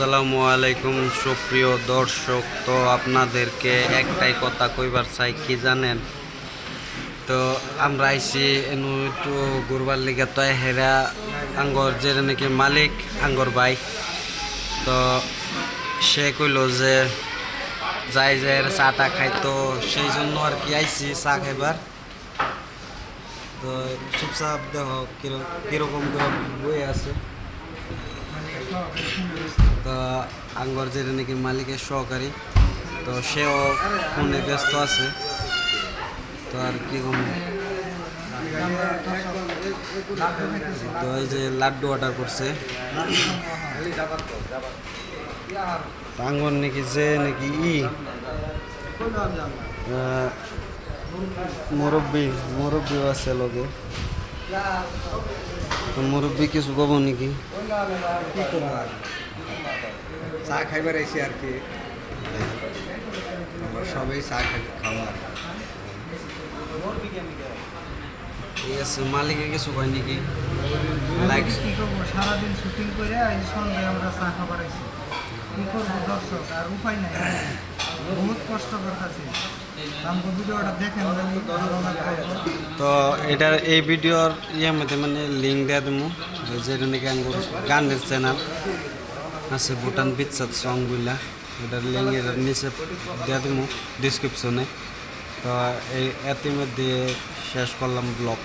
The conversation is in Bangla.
আসসালামু আলাইকুম, সুপ্রিয় দর্শক। তো আপনাদেরকে একটাই কথা কইবার চাই, কি জানেন? তো আমরা আইসি এনু একটু ঘুরবার লিগে। তো হেরা আঙ্গর যে নাকি মালিক, আঙ্গর ভাই, তো সে কইল যে যাই যাই চা টা খাই। তো সেই জন্য আর কি আইসি চা খাইবার। তো চুপচাপ দেখো কীরকম কীরকম বই আছে। আঙ্গর যেটা নাকি মালিকের সহকারী, তো সেও ফোনে ব্যস্ত আছে। তো আর কি কম? তো এই যে লাড্ডু অর্ডার করছে। আঙ্গর নাকি যে নাকি ই মুরব্বী, মুরব্বীও আছে তো মুরব্বী কিছু কব নাকি? চা খাইবার এসে আর কি। আমরা সবাই চা খাই খাওয়া। ঠিক আছে মালিকে কিছু কয় নাকি? লাইক কি করব? সারাদিন শুটিং করে এই সন্ধ্যায় আমরা চা খাবার আইছি। কি করব দর্শক? আর উপায় নাই। বহুত কষ্ট করতেছি। তো এটার এই ভিডিওর ইয়ে মধ্যে মানে লিঙ্ক দিয়ে দেবো। যেটা নাকি গানের চ্যানেল আছে ভুটান বিচ্ছাদ সংগুলা এটার লিঙ্কের নিচে দিয়ে দেবো ডিসক্রিপশনে তো এই এর মধ্যে শেষ করলাম ব্লগ